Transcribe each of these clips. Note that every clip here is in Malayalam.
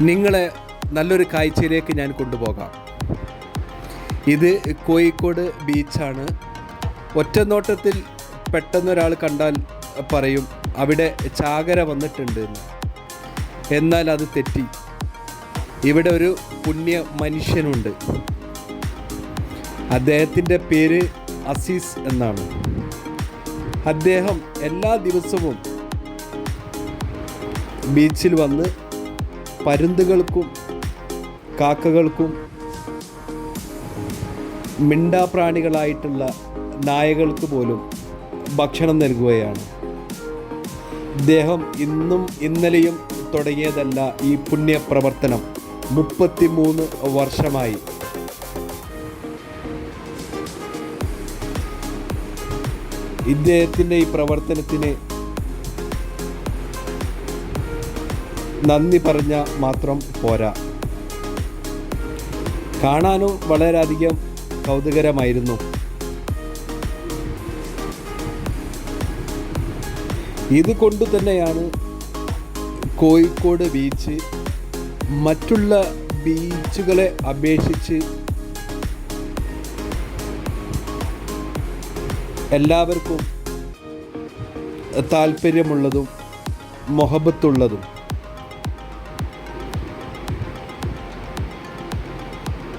നിങ്ങളെ നല്ലൊരു കാഴ്ചയിലേക്ക് ഞാൻ കൊണ്ടുപോകാം. ഇത് കോഴിക്കോട് ബീച്ചാണ്. ഒറ്റനോട്ടത്തിൽ പെട്ടെന്നൊരാൾ കണ്ടാൽ പറയും അവിടെ ചാകര വന്നിട്ടുണ്ട് എന്ന്. എന്നാൽ അത് തെറ്റി. ഇവിടെ ഒരു പുണ്യ മനുഷ്യനുണ്ട്. അദ്ദേഹത്തിന്റെ പേര് അസീസ് എന്നാണ്. അദ്ദേഹം എല്ലാ ദിവസവും ബീച്ചിൽ വന്ന് പരുന്തുകൾക്കും കാക്കകൾക്കും മിണ്ടാപ്രാണികളായിട്ടുള്ള നായകൾക്ക് പോലും ഭക്ഷണം നൽകുകയാണ്. ഇദ്ദേഹം ഇന്നും ഇന്നലെയും തുടങ്ങിയതല്ല ഈ പുണ്യപ്രവർത്തനം. പ്രവർത്തനം മുപ്പത്തിമൂന്ന് വർഷമായി. ഇദ്ദേഹത്തിന്റെ ഈ പ്രവർത്തനത്തിന് നന്ദി പറഞ്ഞ മാത്രം പോരാ. കാണാനും വളരെയധികം കൗതുകരമായിരുന്നു. ഇതുകൊണ്ട് തന്നെയാണ് കോഴിക്കോട് ബീച്ച് മറ്റുള്ള ബീച്ചുകളെ അപേക്ഷിച്ച് എല്ലാവർക്കും താല്പര്യമുള്ളതും മൊഹബത്തുള്ളതും.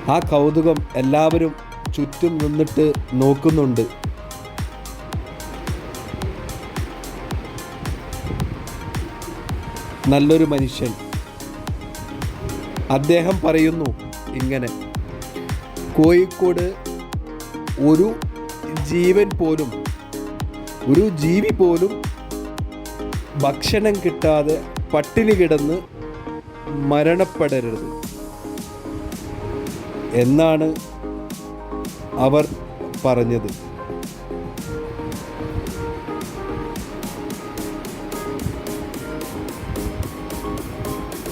ആ കൗതുകം എല്ലാവരും ചുറ്റും നിന്നിട്ട് നോക്കുന്നുണ്ട്. നല്ലൊരു മനുഷ്യൻ. അദ്ദേഹം പറയുന്നു ഇങ്ങനെ കോഴിക്കോട് ഒരു ജീവൻ പോലും ഒരു ജീവി പോലും ഭക്ഷണം കിട്ടാതെ പട്ടിണി കിടന്ന് മരണപ്പെടരുത്. എന്നാണ് അവർ പറഞ്ഞത്.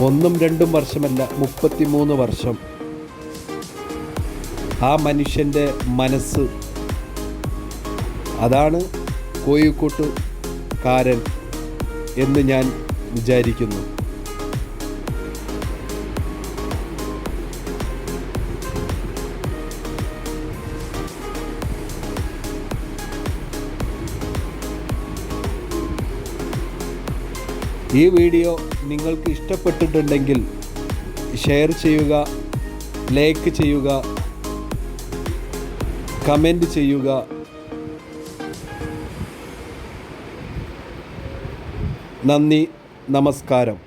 ഒന്നും രണ്ടും വർഷമല്ല മുപ്പത്തിമൂന്ന് വർഷം. ആ മനുഷ്യന്റെ മനസ്സ് അതാണ് കോഴിക്കോട്ടുകാരൻ എന്ന് ഞാൻ വിചാരിക്കുന്നു. ഈ വീഡിയോ നിങ്ങൾക്ക് ഇഷ്ടപ്പെട്ടിട്ടുണ്ടെങ്കിൽ ഷെയർ ചെയ്യുക ലൈക്ക് ചെയ്യുക കമന്റ് ചെയ്യുക. നന്ദി നമസ്കാരം.